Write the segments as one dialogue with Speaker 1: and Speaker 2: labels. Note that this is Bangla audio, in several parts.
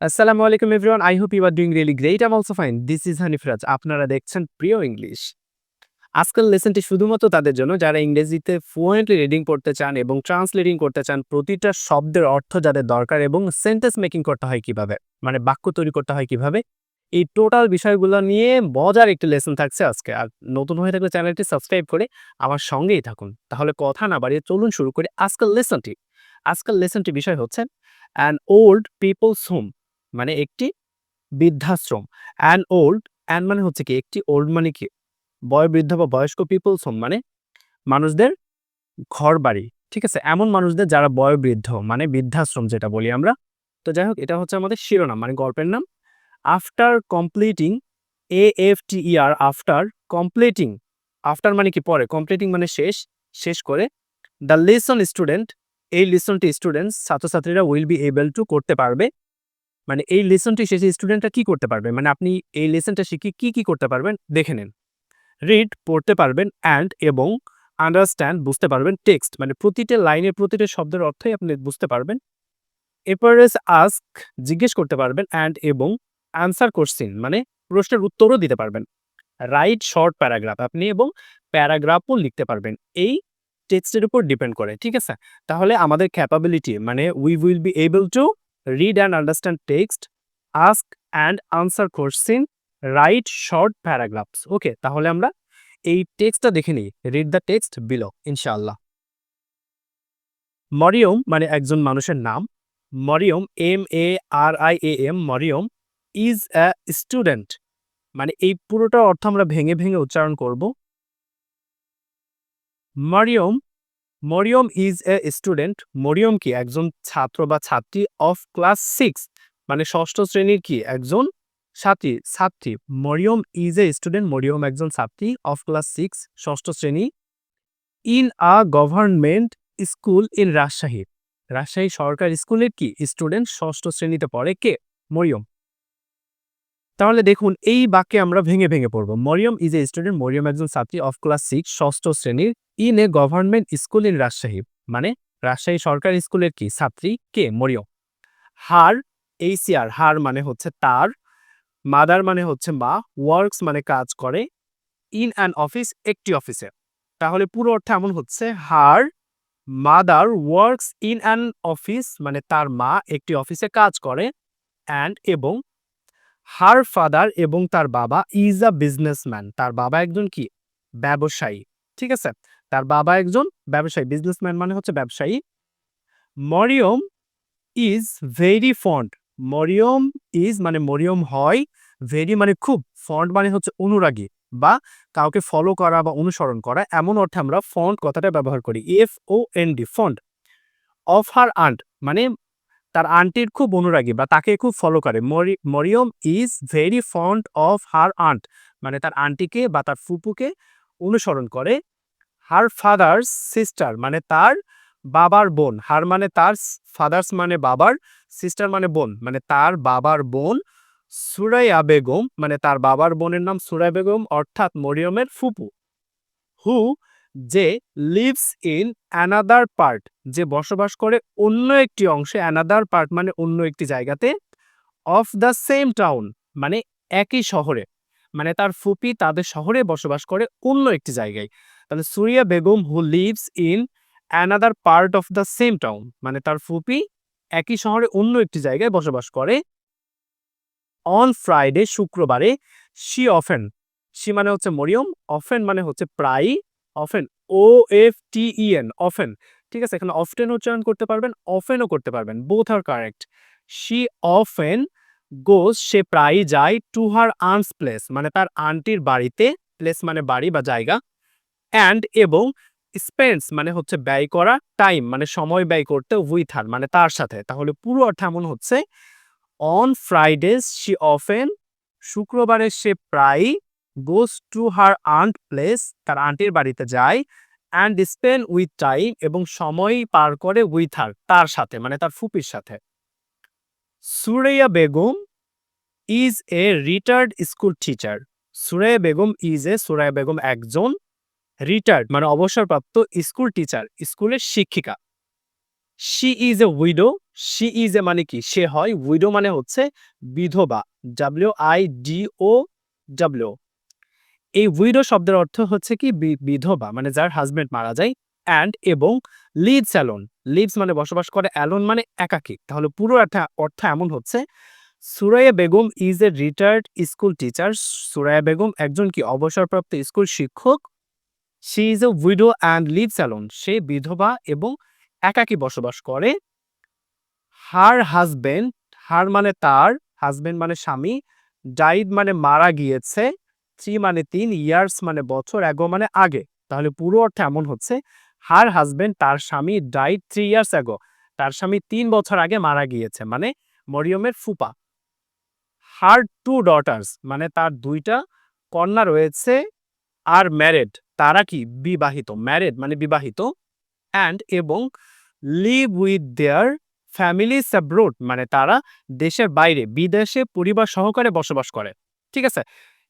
Speaker 1: আসসালামু আলাইকুম everyone I hope you are doing really great um also fine this is Hanifraj আপনারা দেখছেন প্রিয় ইংলিশ আজকাল লেসনটি শুধুমাত্র তাদের জন্য। যারা ইংরেজিতে ফ্লুয়েন্টলি রিডিং করতে চান এবং ট্রান্সলেটিং করতে চান, প্রতিটা শব্দের অর্থ যাদের দরকার এবং সেন্টেন্স মেকিং করতে হয় কীভাবে মানে বাক্য তৈরি করতে হয় কীভাবে, এই টোটাল বিষয়গুলো নিয়ে মজার একটি লেসন থাকছে আজকে। আর নতুন হয়ে থাকলে চ্যানেলটি সাবস্ক্রাইব করে আমার সঙ্গেই থাকুন। তাহলে কথা না বাড়িয়ে চলুন শুরু করি আজকাল লেসনটি আজকাল লেসনটি বিষয় হচ্ছে অ্যান ওল্ড পিপলস হোম মানে একটি বৃদ্ধাশ্রম। অ্যান ওল্ড অ্যান মানে হচ্ছে কি, একটি ওল্ড মানে কি, বয়োবৃদ্ধ বা বয়স্ক পিপলস হোম মানে মানুষদের ঘর বাড়ি ঠিক আছে? এমন মানুষদের যারা বয়োবৃদ্ধ মানে বৃদ্ধাশ্রম যেটা বলি আমরা। তো যাই হোক এটা হচ্ছে আমাদের শিরোনাম মানে গল্পের নাম। After completing A F T R after completing after মানে কি, পরে কমপ্লিটিং মানে শেষ শেষ করে দ্য লিসন স্টুডেন্ট এই লিসনটি স্টুডেন্টস ছাত্রছাত্রীরা উইল বি এবল টু করতে পারবে। মানে এই লেসনটি শেষে স্টুডেন্টরা কি করতে পারবে? মানে আপনি এই লেসনটা শিখে কি কি করতে পারবেন? দেখে নেন। রিড পড়তে পারবেন অ্যান্ড এবং আন্ডারস্ট্যান্ড বুঝতে পারবেন টেক্সট মানে প্রতিটা লাইনের প্রতিটা শব্দের অর্থই আপনি বুঝতে পারবেন। এপারেস আস্ক জিজ্ঞেস করতে পারবেন অ্যান্ড এবং অ্যান্সার কোশ্চিন মানে প্রশ্নের উত্তরও দিতে পারবেন। রাইট শর্ট প্যারাগ্রাফ আপনি এবং প্যারাগ্রাফও লিখতে পারবেন। এই টেক্সটের উপর ডিপেন্ড করে। ঠিক আছে? তাহলে আমাদের ক্যাপাবিলিটি মানে we will be able to read and understand text ask and answer question, write short paragraphs okay তাহলে আমরা এই টেক্সটটা দেখে নিই। রিড দ্য টেক্সট বিলো ইনশাআল্লাহ। মরিয়ম মানে একজন মানুষের নাম। Mariam M A R I A M Mariam is a student মানে এই পুরোটা অর্থ আমরা ভেঙে ভেঙে উচ্চারণ করব। Mariam Mariam is a student Mariam কি? একজন ছাত্র বা ছাত্রী অফ ক্লাস সিক্স মানে ষষ্ঠ শ্রেণির কি? একজন ছাত্রী ছাত্রী। Mariam is a student Mariam একজন ছাত্রী অফ ক্লাস সিক্স ষষ্ঠ শ্রেণি in a government school in Rajshahi Rajshahi সরকার স্কুলের কি? স্টুডেন্ট ষষ্ঠ শ্রেণীতে পড়ে কে? মরিয়ম। তাহলে দেখুন, এই বাক্যে আমরা ভেঙে ভেঙে পড়ব। Mariam is a student Mariam একজন ছাত্রী অফ ক্লাস সিক্স ষষ্ঠ শ্রেণির in a government school in Rajshahi. মানে রাজশাহী সরকারি স্কুলের কি? ছাত্রী কে? মরিয়ম। হার এইসিআর হার মানে হচ্ছে তার, মাদার মানে হচ্ছে মা, ওয়ার্কস মানে কাজ করে, ইন অ্যান অফিস, একটি অফিসে। তাহলে পুরো অর্থে এমন হচ্ছে, her, mother, works in an office মানে তার মা একটি অফিসে কাজ করে, অ্যান্ড এবং হার ফাদার এবং তার বাবা ইজ আ বিজনেসম্যান। তার বাবা একজন কি? ব্যবসায়ী। ঠিক আছে? তার বাবা একজন ব্যবসায়ী বিজনেসম্যান মানে হচ্ছে ব্যবসায়ী। Mariam is very fond Mariam is মানে মরিয়ম হয় ভেরি মানে খুব। ফন্ড মানে হচ্ছে অনুরাগী বা কাউকে ফলো করা বা অনুসরণ করা। এমন অর্থে আমরা ফন্ড কথাটা ব্যবহার করি। F O N D fond of her aunt মানে তার আন্টির খুব অনুরাগী বা তাকে খুব ফলো করে। মরি, Mariam is very fond of her aunt মানে তার আন্টিকে বা তার ফুপুকে অনুসরণ করে। হার ফাদার্স সিস্টার মানে তার বাবার বোন। হার মানে তার ফাদার্স মানে বাবার সিস্টার মানে বোন। মানে তার বাবার বোন সুরাইয়া বেগম মানে তার বাবার বোনের নাম সুরাই বেগম, অর্থাৎ মরিয়মের ফুপু হু যে লিভস ইন অ্যানাদার পার্ট যে বসবাস করে অন্য একটি অংশে অ্যানাদার পার্ট মানে অন্য একটি জায়গাতে অফ দ্য সেম টাউন মানে একই শহরে। মানে তার ফুপি তাদের শহরে বসবাস করে অন্য একটি জায়গায়। তাহলে Suraiya Begum who lives in another part of the same town মানে তার ফুপি একই শহরে অন্য একটি জায়গায় বসবাস করে। অন ফ্রাইডে শুক্রবারে শি অফেন শি মানে হচ্ছে মরিয়ম অফেন মানে হচ্ছে প্রায় often O F T E N often ঠিক আছে? এখানে অফটেন উচ্চারণ করতে পারবেন অফেনও করতে পারবেন both are correct she often goes সে প্রায়ই যায় টু হার আর্নস প্লেস মানে তার আন্টির বাড়িতে প্লেস মানে বাড়ি বা জায়গা। অ্যান্ড এবং স্পেন্স মানে হচ্ছে ব্যয় করা টাইম মানে সময় ব্যয় করতে উইথ হার মানে তার সাথে। তাহলে পুরো অর্থ এমন হচ্ছে অন ফ্রাইডেজ শি অফেন শুক্রবারে সে প্রায়ই goes to her aunt place তার আন্টির বাড়িতে যায় অ্যান্ড স্পেন উইথ টাইম এবং সময় পার করে উইথ হার তার সাথে মানে তার ফুপির সাথে। Suraiya Begum is a retired school teacher Suraiya Begum is a Suraiya Begum একজন রিটায়ার্ড মানে অবসরপ্রাপ্ত স্কুল টিচার স্কুলের শিক্ষিকা। She is a widow she is a মানে কি? সে হয় উইডো মানে হচ্ছে বিধবা W I D O W এই উইডো শব্দের অর্থ হচ্ছে কি? বিধবা মানে যার হাজবেন্ড মারা যায় অ্যান্ড এবং লিডস অ্যালোন লিডস মানে বসবাস করে অ্যালোন মানে একাকী। তাহলে পুরো একটা অর্থ এমন হচ্ছে, Suraiya Begum is a retired school teacher Suraiya Begum একজন কি? অবসরপ্রাপ্ত স্কুল শিক্ষক she is a widow and live alone সে বিধবা এবং একাকী বসবাস করে। হার হাজবেন্ড হার মানে তার হাজবেন্ড মানে স্বামী ডাইড মানে মারা গিয়েছে। থ্রি মানে তিন ইয়ার্স মানে বছর এগো মানে আগে। তাহলে পুরো অর্থে এমন হচ্ছে হার হাজবেন্ড তার স্বামী ডাইড থ্রি ইয়ার্স এগো তার স্বামী তিন বছর আগে মারা গিয়েছে মানে মরিয়মের ফুপা। হার টু ডটার্স মানে তার দুইটা কন্যা রয়েছে। আর ম্যারেড তারা কি? বিবাহিত ম্যারেড মানে বিবাহিত অ্যান্ড এবং live with their families abroad মানে তারা দেশের বাইরে, বিদেশে পরিবার সহকারে বসবাস করে। ঠিক আছে?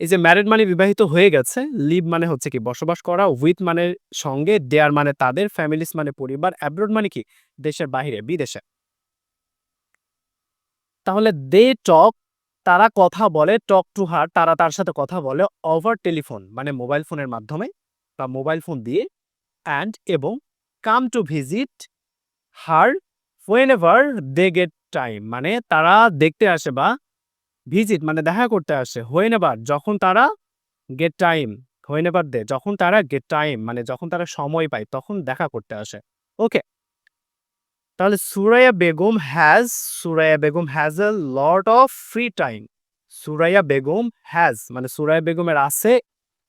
Speaker 1: এই যে ম্যারেড মানে বিবাহিত হয়ে গেছে লিভ মানে হচ্ছে কি? বসবাস করা উইথ মানে সঙ্গে দেয়ার মানে তাদের ফ্যামিলিস মানে পরিবার অ্যাব্রোড মানে কি? দেশের বাইরে, বিদেশে। তাহলে দে টক তারা কথা বলে টক টু হার তারা তার সাথে কথা বলে ওভার টেলিফোন মানে মোবাইল ফোনের মাধ্যমে বা মোবাইল ফোন দিয়ে অ্যান্ড এবং come to visit her whenever they get time মানে তারা দেখতে আসে বা ভিজিট মানে দেখা করতে আসে হোয়েন এভার যখন তারা get time whenever they যখন তারা গেট টাইম মানে যখন তারা সময় পায়, তখন দেখা করতে আসে। ওকে তাহলে Suraiya Begum has Suraiya Begum has a lot of free time Suraiya Begum has মানে সুরাইয়া বেগমের আছে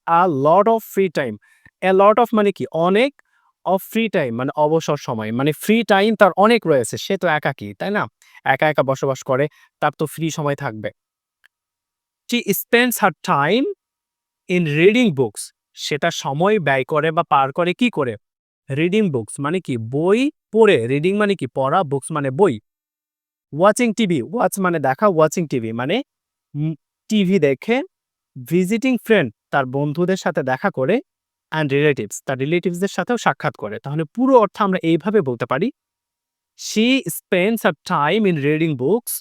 Speaker 1: a lot of free time a lot of মানে কি? অনেক অফ ফ্রি টাইম মানে অবসর সময় মানে ফ্রি টাইম তার অনেক রয়েছে, সে তো একাকী তাই না? একা একা বসবাস করে, তার তো ফ্রি সময় থাকবে। টি spends her time in reading books সেটা সময় ব্যয় করে বা পার করে কি করে? রিডিং বুকস মানে কি? বই পড়ে রিডিং মানে কি? পড়া বুকস মানে বই। ওয়াচিং টিভি ওয়াচ মানে দেখা ওয়াচিং টিভি মানে টিভি দেখে ভিজিটিং ফ্রেন্ড তার বন্ধুদের সাথে দেখা করে অ্যান্ড রিলেটিভস তার রিলেটিভসদের সাথেও সাক্ষাৎ করে। তাহলে পুরো অর্থ আমরা এইভাবে বলতে পারি। She spends her time in reading books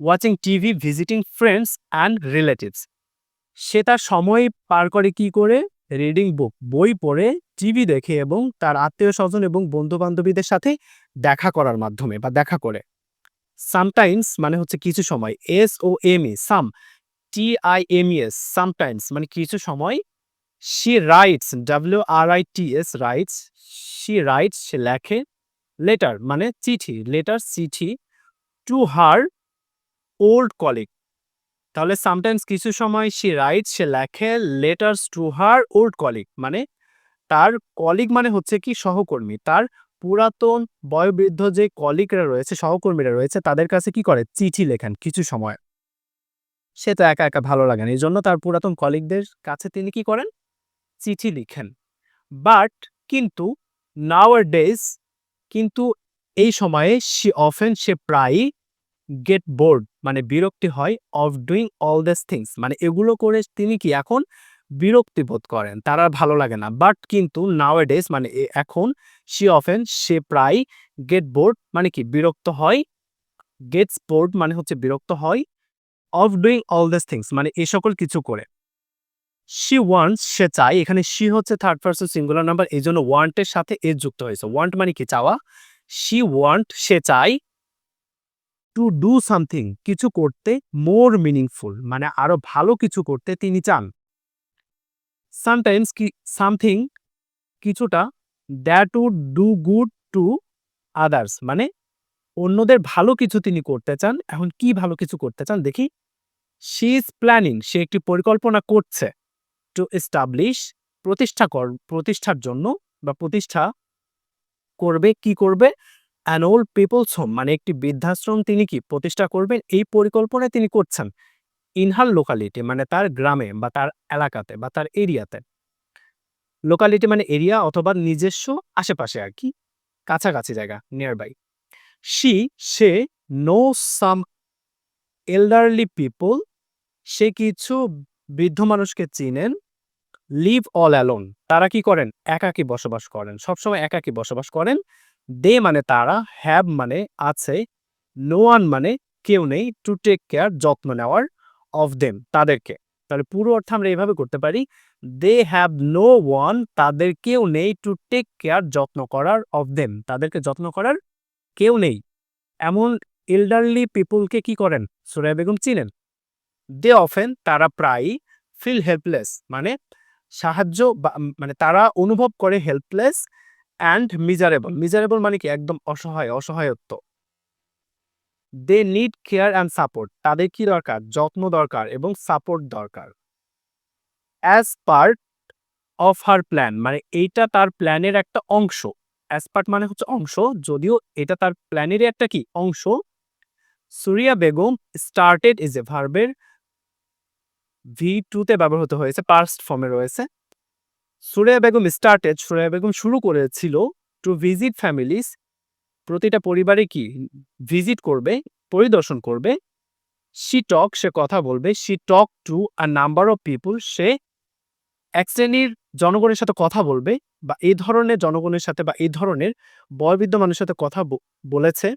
Speaker 1: watching TV visiting friends and relatives সে তার সময় পার করে কি করে? রিডিং বুক বই পড়ে টিভি দেখে এবং তার আত্মীয় স্বজন এবং বন্ধু বান্ধবীদের সাথে দেখা করার মাধ্যমে বা দেখা করে। সামটাইমস মানে হচ্ছে কিছু সময় S O M E some T I M S sometimes মানে কিছু সময় she writes W R I T S writes she writes সে লেখে লেটার মানে চিঠি লেটার চিঠি টু হার ওল্ড কলিগ তাহলে সামটাইমস কিছু সময় সে রাইট সে লেখে letters to her old colleague মানে তার কলিগ মানে হচ্ছে কি সহকর্মী। তার পুরাতন বয়োবৃদ্ধ যে কলিগরা রয়েছে, সহকর্মীরা রয়েছে, তাদের কাছে কি করে? চিঠি লেখেন কিছু সময়। সে তো একা একা ভালো লাগে না। এই জন্য তার পুরাতন কলিগদের কাছে তিনি কি করেন? চিঠি লিখেন। বাট কিন্তু নাওয়ার ডেজ কিন্তু এই সময়ে সে অফেন সে প্রায়ই গেট বোর্ড মানে বিরক্তি হয় of doing all this things মানে এগুলো করে তিনি কি এখন বিরক্তি বোধ করেন, তার আর ভালো লাগে না। বাট কিন্তু নাও ডেজ মানে এখন সি অফেন সে প্রায় গেট বোর্ড মানে কি বিরক্ত হয় গেটস বোর্ড মানে হচ্ছে বিরক্ত হয় of doing all this things মানে এ সকল কিছু করে। শি ওয়ান্টস সে চায়, এখানে শি হচ্ছে থার্ড পার্সন সিঙ্গুলার নাম্বার এই জন্য ওয়ান্টের সাথে এ যুক্ত হয়েছে। ওয়ান্ট মানে কি চাওয়া? শি ওয়ান্ট সে চায় টু ডু সামথিং কিছু করতে মোর মিনিংফুল মানে আরও ভালো কিছু করতে তিনি চান। সামটাইমস কি সামথিং কিছুটা that would do good to others মানে অন্যদের ভালো কিছু তিনি করতে চান, এখন কি ভালো কিছু করতে চান দেখি। শি ইজ প্ল্যানিং সে একটি পরিকল্পনা করছে টু এস্টাবলিশ প্রতিষ্ঠা কর, প্রতিষ্ঠার জন্য বা প্রতিষ্ঠা করবে, কি করবে? অ্যান ওল্ড পিপলস হোম মানে একটি বৃদ্ধাশ্রম তিনি কি প্রতিষ্ঠা করবেন, এই পরিকল্পনা তিনি করছেন। ইনহার লোকালিটি মানে তার গ্রামে বা তার এলাকাতে বা তার এরিয়াতে লোকালিটি মানে এরিয়া অথবা নিজস্ব আশেপাশে আর কি, কাছাকাছি জায়গা নিয়ার বাই শি সে নো সাম এল্ডারলি পিপল সে কিছু বৃদ্ধ মানুষকে চিনেন লিভ অল অ্যালোন তারা কি করেন? একাকী বসবাস করেন। সবসময় একাকী বসবাস করেন। দে মানে তারা, হ্যাভ মানে আছে, নো ওয়ান মানে কেউ নেই, টু টেক কেয়ার, যত্ন নেওয়ার অফ দেম তাদেরকে। তাহলে পুরো অর্থ আমরা এইভাবে করতে পারি, দে হ্যাভ নো ওয়ান, তাদের কেউ নেই, টু টেক কেয়ার, যত্ন করার অফ দেম তাদেরকে যত্ন করার কেউ নেই। এমন এল্ডারলি পিপুলকে কি করেন? সুরাই বেগম চিনেন? দে অফেন, তারা প্রায়ই ফিল হেল্পলেস মানে সাহায্য মানে তারা অনুভব করে হেল্পলেস অ্যান্ড মিজারেবল মিজারেবল মানে কি? একদম অসহায়, অসহায়ত্ব। They need care and support তাদের কি দরকার? যত্ন দরকার এবং সাপোর্ট দরকার। As part of her plan মানে এইটা তার প্ল্যানের একটা অংশ। অ্যাজ পার্ট মানে হচ্ছে অংশ। যদিও এটা তার প্ল্যানেরই একটা কি? অংশ। Suriya Begum started is a ভার্বের ভি টুতে ব্যবহৃত হয়েছে পাস্ট ফর্মে রয়েছে। সুরিয়া বেগম স্টার্টেড সুরিয়া বেগম শুরু করেছিল টু ভিজিট ফ্যামিলিস প্রতিটা পরিবারে কি ভিজিট করবে, পরিদর্শন করবে শি টক সে কথা বলবে she talk to a number of people সে এক শ্রেণির জনগণের সাথে কথা বলবে বা এই ধরনের জনগণের সাথে বা এই ধরনের বয়বৃদ্ধ মানুষের সাথে কথা বলেছে।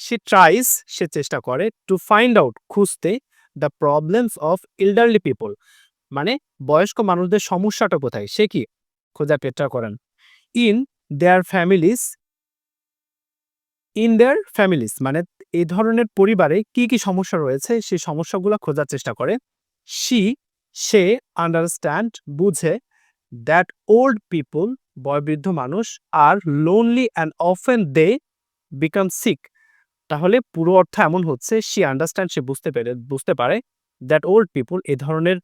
Speaker 1: সে ট্রাইস সে চেষ্টা করে টু ফাইন্ড আউট খুঁজতে the problems of elderly people মানে বয়স্ক মানুষদের সমস্যাটা কোথায়? সে কি খোঁজার চেষ্টা করেন। In their families, in their families মানে এই ধরনের পরিবারে কি কি সমস্যা রয়েছে, সেই সমস্যাগুলো খোঁজার চেষ্টা করে। শি, সে আন্ডারস্ট্যান্ড, বুঝে দ্যাট ওল্ড পিপল, বয়বৃদ্ধ মানুষ, আর lonely and often they become sick. তাহলে পুরো অর্থ এমন হচ্ছে সে আন্ডারস্ট্যান্ড, সে বুঝতে পেরে, বুঝতে পারে দ্যাট ওল্ড পিপল এ ধরনের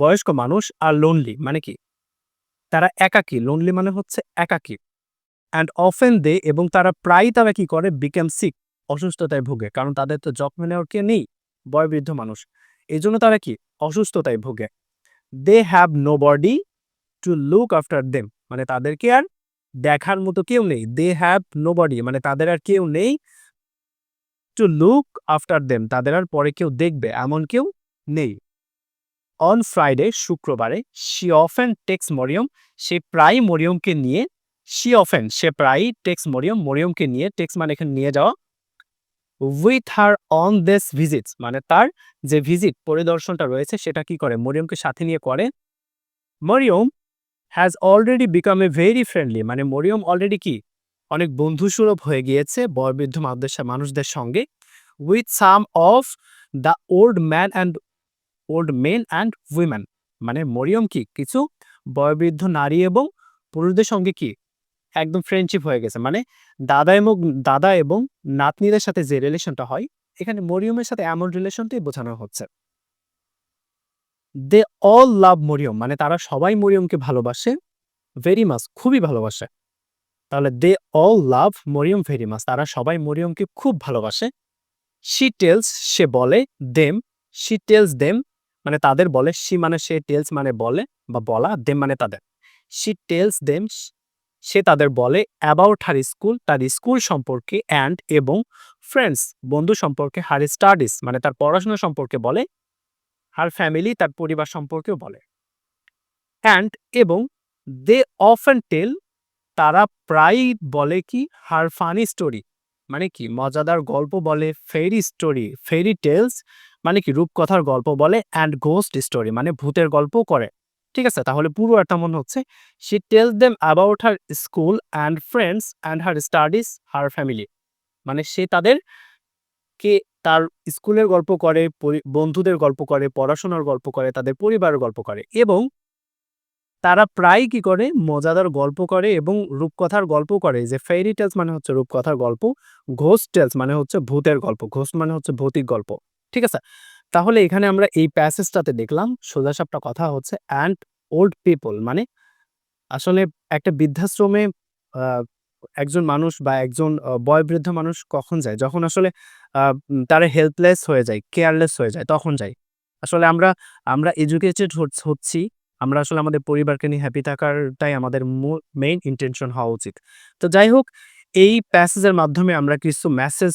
Speaker 1: বয়স্ক মানুষ আর লোনলি মানে কি? তারা একাকী লোনলি মানে হচ্ছে একাকী। অ্যান্ড অফেন দে এবং তারা প্রায়ই তারা কি করে? বিকেম সিক অসুস্থতায় ভোগে। কারণ তাদের তো যত্ন নেওয়ার কে নেই, বয়বৃদ্ধ মানুষ। এই জন্য তারা কি? অসুস্থতায় ভোগে। They have nobody to look after them মানে তাদেরকে আর দেখার মতো কেউ নেই। দে হ্যাভ নো বডি মানে তাদের আর কেউ নেই টু লুক আফটার দেম তাদের আর পরে কেউ দেখবে, এমন কেউ নেই। অন ফ্রাইডে শুক্রবারে শি অফেন টেক্স মরিয়ম সে প্রায় মরিয়মকে নিয়ে শি অফেন সে প্রায়ই টেক্স মরিয়ম মরিয়মকে নিয়ে টেক্স মানে এখানে নিয়ে যাওয়া with her on this visits মানে তার যে ভিজিট পরিদর্শনটা রয়েছে, সেটা কি করে মরিয়মকে সাথে নিয়ে করে Mariam has already become a very friendly মানে মরিয়ম অলরেডি কি, অনেক বন্ধুসুলভ হয়ে গিয়েছে, বয়বৃদ্ধ মানুষদের মানুষদের সঙ্গে with some of the old man and old men and women মানে মরিয়ম কি? কিছু বয়বৃদ্ধ নারী এবং পুরুষদের সঙ্গে কি? একদম ফ্রেন্ডশিপ হয়ে গেছে। মানে দাদা এবং দাদা এবং নাতনিদের সাথে যে রিলেশনটা হয়, এখানে মরিয়মের সাথে এমন রিলেশনটাই বোঝানো হচ্ছে। They all love Mariam. মানে তারা সবাই মরিয়মকে ভালোবাসে ভেরি মাস খুবই ভালোবাসে। তাহলে they all love Mariam very much তারা সবাই মরিয়মকে খুব ভালোবাসে। শি টেলস সে বলে দেম শি টেলস দেম মানে তাদের বলে শি মানে সে, টেলস মানে বলে বা বলা, দেম মানে তাদের। শি টেলস দেম, সে তাদের বলে অ্যাবাউট হার স্কুল, তার স্কুল সম্পর্কে অ্যান্ড এবং ফ্রেন্ডস, বন্ধু সম্পর্কে হার স্টাডিজ মানে তার পড়াশোনা সম্পর্কে বলে, হার ফ্যামিলি, তার পরিবার সম্পর্কেও বলে। অ্যান্ড এবং দে অফ অফেন টেল, তারা প্রায়ই বলে কি, হার ফানি স্টোরি মানে কি, মজাদার গল্প বলে, ফেরি স্টোরি, ফেরি টেলস মানে কি রূপকথার গল্প বলে অ্যান্ড ঘোস্ট স্টোরি মানে ভূতের গল্প করে। ঠিক আছে? তাহলে পুরো একটা মনে হচ্ছে she tells them about her school and friends and her studies her family মানে সে তাদের কে তার স্কুলের গল্প করে বন্ধুদের গল্প করে, পড়াশোনার গল্প করে, তাদের পরিবারের গল্প করে এবং তারা প্রায় কি করে? মজাদার গল্প করে এবং রূপকথার গল্প করে। যে ফেরি টেলস মানে হচ্ছে রূপকথার গল্প ঘোষ টেলস মানে হচ্ছে ভূতের গল্প। ঘোষ মানে হচ্ছে ভৌতিক গল্প। ঠিক আছে? তাহলে এখানে আমরা এই প্যাসেজটাতে দেখলাম, সোজাসাপটা কথা হচ্ছে অ্যান্ড ওল্ড পিপল মানে আসলে একটা বৃদ্ধাশ্রমে একজন মানুষ বা একজন বয়োবৃদ্ধ মানুষ কখন যায়? যখন আসলে তারা হেল্পলেস হয়ে যায় কেয়ারলেস হয়ে যায়, তখন যায়। আসলে আমরা আমরা এডুকেটেড হচ্ছি। আমরা আসলে আমাদের পরিবারকে নিয়ে হ্যাপি থাকারটাই আমাদের মেইন ইন্টেনশন হওয়া উচিত। তো যাই হোক এই প্যাসেজের মাধ্যমে আমরা কিছু মেসেজ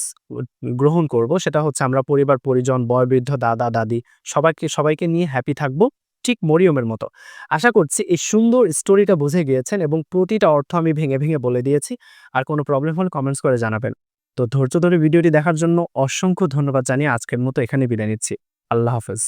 Speaker 1: গ্রহণ করব। সেটা হচ্ছে আমরা পরিবার, পরিজন, বয়োবৃদ্ধ, দাদা, দাদি, সবাইকে সবাইকে নিয়ে হ্যাপি থাকব ঠিক মরিয়মের মতো। আশা করছি এই সুন্দর স্টোরিটা বুঝে গিয়েছেন এবং প্রতিটা অর্থ আমি ভেঙে ভেঙে বলে দিয়েছি। আর কোনো প্রবলেম হলে কমেন্টস করে জানাবেন। তো ধৈর্য ধরে ভিডিওটি দেখার জন্য অসংখ্য ধন্যবাদ জানিয়ে আজকের মতো এখানে বিদায় নিচ্ছি। আল্লাহ হাফেজ।